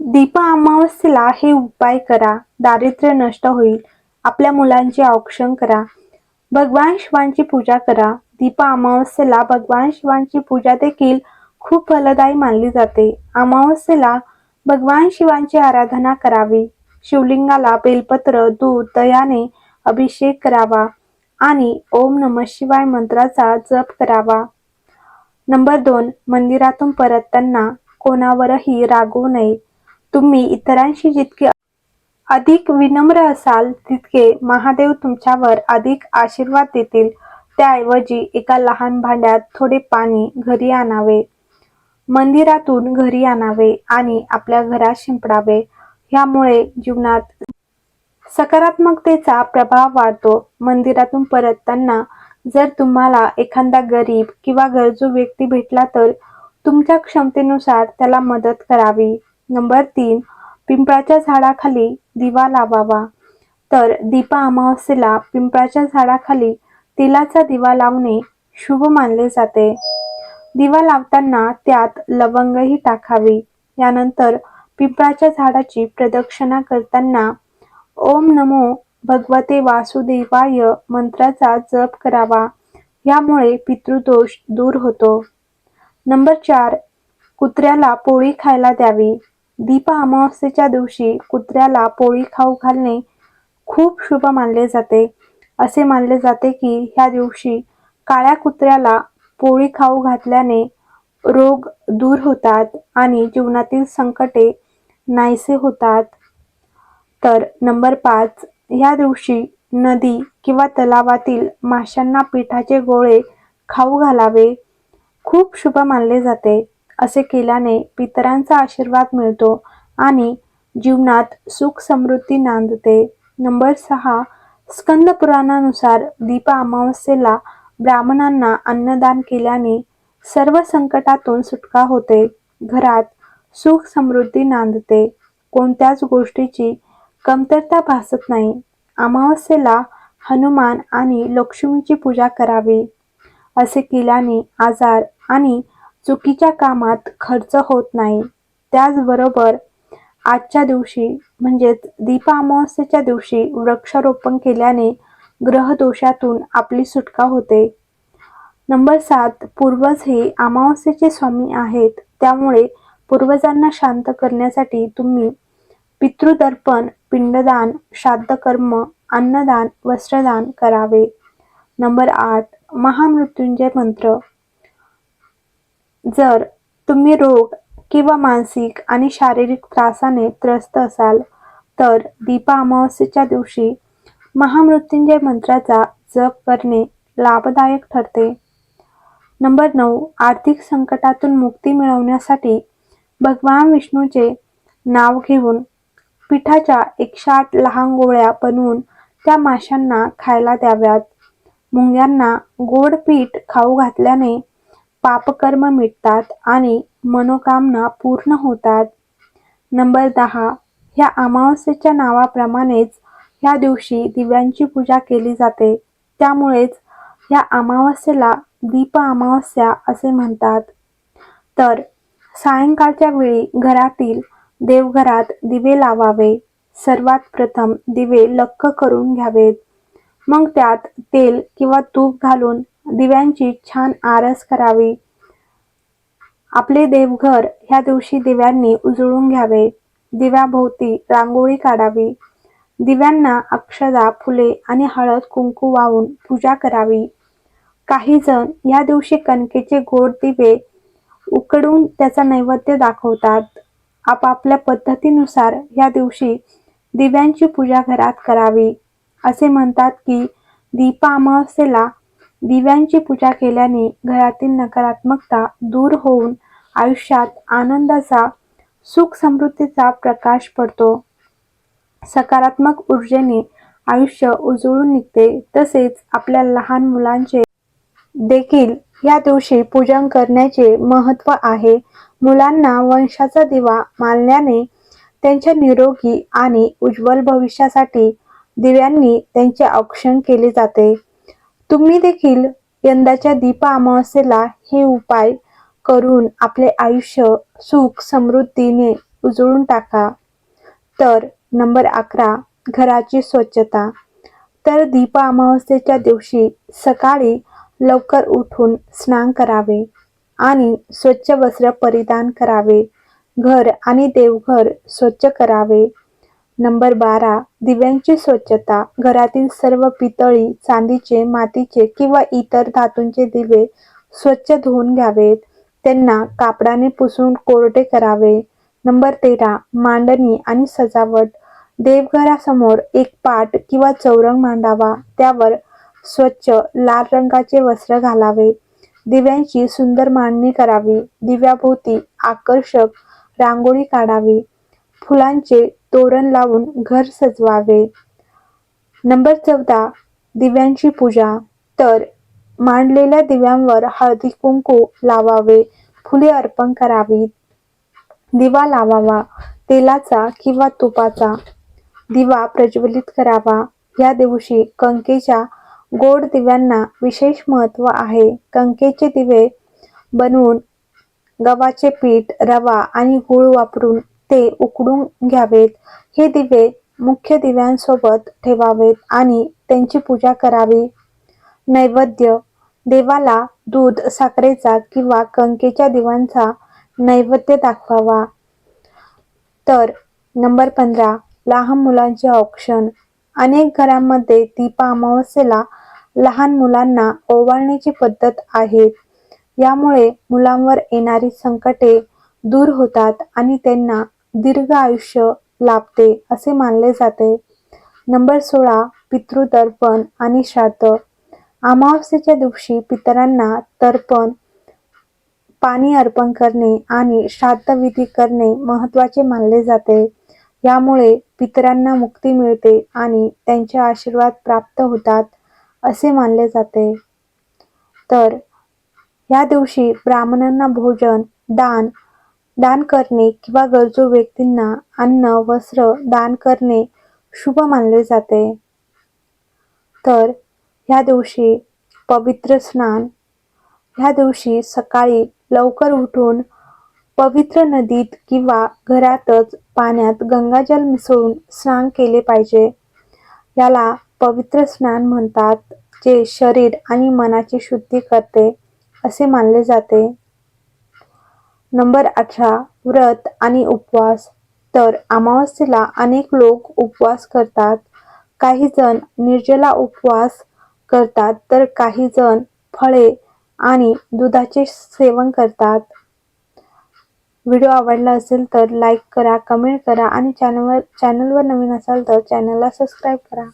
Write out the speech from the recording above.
दीप अमावस्येला हे उपाय करा. दारिद्र्य नष्ट होईल. आपल्या मुलांचे औक्षण करा. भगवान शिवांची पूजा करा. दीप अमावस्येला भगवान शिवांची पूजा देखील खूप फलदायी मानली जाते. अमावस्येला भगवान शिवांची आराधना करावी. शिवलिंगाला बेलपत्र दूध दयाने अभिषेक करावा आणि ओम नम शिवाय मंत्राचा जप करावा. नंबर दोन मंदिरातून परतताना कोणावरही रागवू नये. तुम्ही इतरांशी जितके अधिक विनम्र असाल तितके महादेव तुमच्यावर अधिक आशीर्वाद देतील. त्याऐवजी एका लहान भांड्यात थोडे पाणी घरी आणावे. मंदिरातून घरी आणावे आणि आपल्या घरात शिंपडावे. ह्यामुळे जीवनात सकारात्मकतेचा प्रभाव वाढतो. मंदिरातून परतताना जर तुम्हाला एखादा गरीब किंवा गरजू व्यक्ती भेटला तर तुमच्या क्षमतेनुसार त्याला मदत करावी. नंबर तीन पिंपळाच्या झाडाखाली दिवा लावावा. तर दीपा अमावस्येला पिंपळाच्या झाडाखाली तिलाचा दिवा लावणे शुभ मानले जाते. दिवा लावताना त्यात लवंगही टाकावी. यानंतर पिंपळाच्या झाडाची प्रदक्षिणा करताना ओम नमो भगवते वासुदेवाय मंत्राचा जप करावा. यामुळे पितृदोष दूर होतो. नंबर चार कुत्र्याला पोळी खायला द्यावी. दीप अमावस्येच्या दिवशी कुत्र्याला पोळी खाऊ घालणे खूप शुभ मानले जाते. असे मानले जाते की ह्या दिवशी काळ्या कुत्र्याला पोळी खाऊ घातल्याने रोग दूर होतात आणि जीवनातील संकटे नाहीसे होतात. तर नंबर पाच ह्या दिवशी नदी किंवा तलावातील माशांना पिठाचे गोळे खाऊ घालावे खूप शुभ मानले जाते. असे केल्याने पितरांचा आशीर्वाद मिळतो आणि जीवनात सुख समृद्धी नांदते. नंबर सहा स्कंद पुराणानुसार दीप अमावस्येला ब्राह्मणांना अन्नदान केल्याने सर्व संकटातून सुटका होते. घरात सुख समृद्धी नांदते. कोणत्याच गोष्टीची कमतरता भासत नाही. अमावस्येला हनुमान आणि लक्ष्मीची पूजा करावी. असे केल्याने आजार आणि चुकीच्या कामात खर्च होत नाही. त्याचबरोबर आजच्या दिवशी म्हणजेच दीप अमावस्येच्या दिवशी वृक्षारोपण केल्याने ग्रहदोषातून आपली सुटका होते. नंबर सात पूर्वज हे अमावस्येचे स्वामी आहेत. त्यामुळे पूर्वजांना शांत करण्यासाठी तुम्ही पितृदर्पण पिंडदान श्राद्धकर्म अन्नदान वस्त्रदान करावे. नंबर आठ महामृत्युंजय मंत्र. जर तुम्ही रोग किंवा मानसिक आणि शारीरिक त्रासाने त्रस्त असाल तर दीपा अमावस्येच्या दिवशी महामृत्युंजय मंत्राचा जप करणे लाभदायक ठरते. नंबर नऊ आर्थिक संकटातून मुक्ती मिळवण्यासाठी भगवान विष्णूचे नाव घेऊन पिठाच्या एकशे आठ लहान गोळ्या बनवून त्या माशांना खायला द्याव्यात. मुंग्यांना गोड पीठ खाऊ घातल्याने पापकर्म मिटतात आणि मनोकामना पूर्ण होतात. नंबर दहा ह्या अमावस्येच्या नावाप्रमाणेच ह्या दिवशी दिव्यांची पूजा केली जाते. त्यामुळेच या अमावस्येला दीप अमावस्या असे म्हणतात. तर सायंकाळच्या वेळी घरातील देवघरात दिवे लावावे. सर्वात प्रथम दिवे लक्क करून घ्यावेत. मग त्यात तेल किंवा तूप घालून दिव्यांची छान आरस करावी. आपले देवघर ह्या दिवशी दिव्यांनी उजळून घ्यावे. दिव्याभोवती रांगोळी काढावी. दिव्यांना अक्षदा फुले आणि हळद कुंकू वाहून पूजा करावी. काही जण या दिवशी कणकेचे गोड दिवे उकडून त्याचा नैवेद्य दाखवतात. आपापल्या पद्धतीनुसार या दिवशी दिव्यांची पूजा घरात करावी. असे म्हणतात की दीपा अमावस्येला दिव्यांची पूजा केल्याने घरातील नकारात्मकता दूर होऊन आयुष्यात आनंदाचा सुख समृद्धीचा प्रकाश पडतो. सकारात्मक ऊर्जेने आयुष्य उजळून निघते तसेच आपल्या लहान मुलांचे देखील या दिवशी पूजन करण्याचे महत्त्व आहे. मुलांना वंशाचा दिवा मानल्याने त्यांच्या निरोगी आणि उज्ज्वल भविष्यासाठी दिव्यांनी त्यांचे औक्षण केले जाते. तुम्ही देखील यंदाच्या दीप अमावस्येला हे उपाय करून आपले आयुष्य सुख समृद्धीने उजळून टाका. तर नंबर अकरा घराची स्वच्छता. तर दीप अमावस्येच्या दिवशी सकाळी लवकर उठून स्नान करावे आणि स्वच्छ वस्त्र परिधान करावे. घर आणि देवघर स्वच्छ करावे. नंबर बारा दिव्यांची स्वच्छता घरातील सर्व पितळी चांदीचे मातीचे किंवा इतर धातूंचे दिवे स्वच्छ धुवून घ्यावेत. त्यांना कापडाने पुसून कोरडे करावे. नंबर तेरा मांडणी आणि सजावट. देवघरासमोर एक पाट किंवा चौरंग मांडावा. त्यावर स्वच्छ लाल रंगाचे वस्त्र घालावे. दिव्यांची सुंदर मांडणी करावी. दिव्याभोवती आकर्षक रांगोळी काढावी. फुलांचे तोरण लावून घर सजवावे. नंबर चौदा दिव्यांची पूजा. तर मांडलेल्या दिव्यांवर हळदी कुंकू लावावे फुले अर्पण करावीत. दिवा लावावा तेलाचा किंवा तुपाचा दिवा प्रज्वलित करावा. या दिवशी कंकेच्या गोड दिव्यांना विशेष महत्त्व आहे. कंकेचे दिवे बनवून गव्हाचे पीठ रवा आणि गूळ वापरून ते उकडून घ्यावेत. हे दिवे मुख्य दिव्यांसोबत ठेवावेत आणि त्यांची पूजा करावी. नैवेद्य देवाला दूध साखरेचा किंवा कंकेच्या दिव्यांचा नैवेद्य दाखवावा. तर नंबर पंधरा लहान मुलांचे औक्षण. अनेक घरांमध्ये दीपा अमावस्येला लहान मुलांना ओवाळण्याची पद्धत आहे. यामुळे मुलांवर येणारी संकटे दूर होतात आणि त्यांना दीर्घ आयुष्य लाभते असे मानले जाते. नंबर सोळा पितृतर्पण आणि श्राद्ध. अमावस्येच्या दिवशी पितरांना तर्पण पाणी अर्पण करणे आणि श्राद्धविधी करणे महत्त्वाचे मानले जाते. यामुळे पितरांना मुक्ती मिळते आणि त्यांचे आशीर्वाद प्राप्त होतात असे मानले जाते. तर या दिवशी ब्राह्मणांना भोजन दान दान करणे किंवा गरजू व्यक्तींना अन्न वस्त्र दान करणे शुभ मानले जाते. तर ह्या दिवशी पवित्र स्नान ह्या दिवशी सकाळी लवकर उठून पवित्र नदीत किंवा घरातच पाण्यात गंगाजल मिसळून स्नान केले पाहिजे. याला पवित्र स्नान म्हणतात जे शरीर आणि मनाची शुद्धी करते असे मानले जाते. नंबर अठरा व्रत आणि उपवास. तर अमावस्येला अनेक लोक उपवास करतात. काही जण निर्जला उपवास करतात तर काही जण फळे आणि दुधाचे सेवन करतात. व्हिडिओ आवडला असेल तर लाईक करा कमेंट करा आणि चॅनलवर चॅनलवर नवीन असाल तर चॅनलला सबस्क्राईब करा.